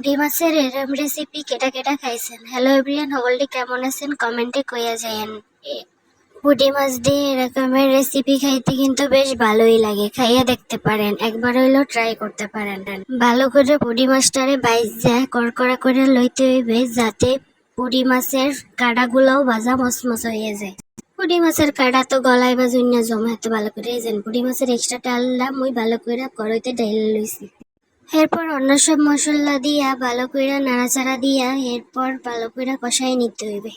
পুঁটি মাছের এরম রেসিপি কেটা কেটা খাইছেন? হ্যালো এভরিয়ান সকলটি কেমন আছেন? কমেন্টে কইয়া যায়েন পুঁটি মাছ দিয়ে এরকমের রেসিপি খাইতে কিন্তু বেশ ভালোই লাগে। খাইয়া দেখতে পারেন, একবার হইলেও ট্রাই করতে পারেন। ভালো করে পুঁটি মাছটারে বাইজ যায় কড়কড়া করে লইতে হইবে, যাতে পুঁটি মাছের কাঁটাগুলোও ভাজা মসমস হয়ে যায়। পুঁটি মাছের কাঁটা তো গলায় বা জন্য জমা, এত ভালো করে যেন পুঁটি মাছের এক্সট্রা টাললা মুই ভালো করে কড়াইতে ডাইলে লইছি। এরপর অন্য সব মশলা দিয়া, ভালো কইরা নাড়াচাড়া দিয়া, এরপর ভালো কইরা কষাই নিতে হইবে।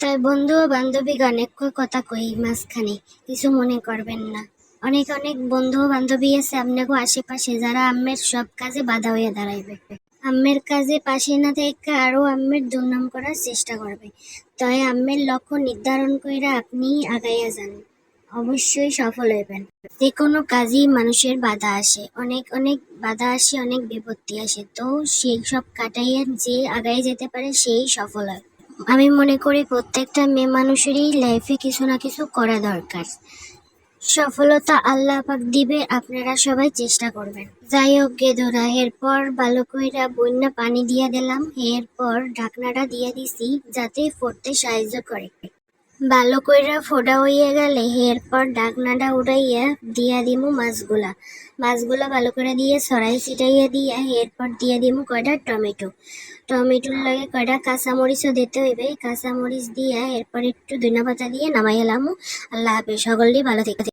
তাই বন্ধু ও বান্ধবী অনেক কথা কই মাঝখানে, কিছু মনে করবেন না। অনেক অনেক বন্ধু বান্ধবী আছে আপনাকে আশেপাশে, যারা আম্মের সব কাজে বাধা হয়ে দাঁড়াইবে। আম্মের কাজে পাশে না থেকে আরও আম্মের দুর্নাম করার চেষ্টা করবে। তাই আম্মের লক্ষ্য নির্ধারণ কইরা আপনি আগাইয়া যান। অবশ্যই সফল হইবেন। যে কোনো কাজেই মানুষের বাধা আসে। অনেক অনেক বাধা আসে, অনেক বিপত্তি আসে। তো সেই সব কাটাইয়া যে আগায় যেতে পারে, সেই সফল হয়। আমি মনে করি প্রত্যেকটা মেয়ে মানুষেরই লাইফে কিছু না কিছু করা দরকার। সফলতা আল্লাহ পাক দিবে, আপনারা সবাই চেষ্টা করবেন। যাই হোক গে গেদোরা এরপর ভালো কইরা বন্যা পানি দিয়া দিলাম। এরপর ঢাকনাটা দিয়ে দিছি যাতে ফুটতে সাহায্য করে। ভালো কইরা ফোটা হইয়া গেলে এরপর ডাকনাটা উঠাইয়া দিয়া দিমু মাছগুলা। মাছগুলা ভালো করে দিয়ে সরাই ছিটাইয়া দিয়া এরপর দিয়া দিমু কয়টা টমেটো। টমেটোর লাগে কয়টা কাঁচামরিচও দিতে হইবে। কাঁচামরিচ দিয়া এরপর একটু ধনিয়া পাতা দিয়ে নামাই এলাম আল্লাহ হাফেজ। সকলটি ভালো থেকে।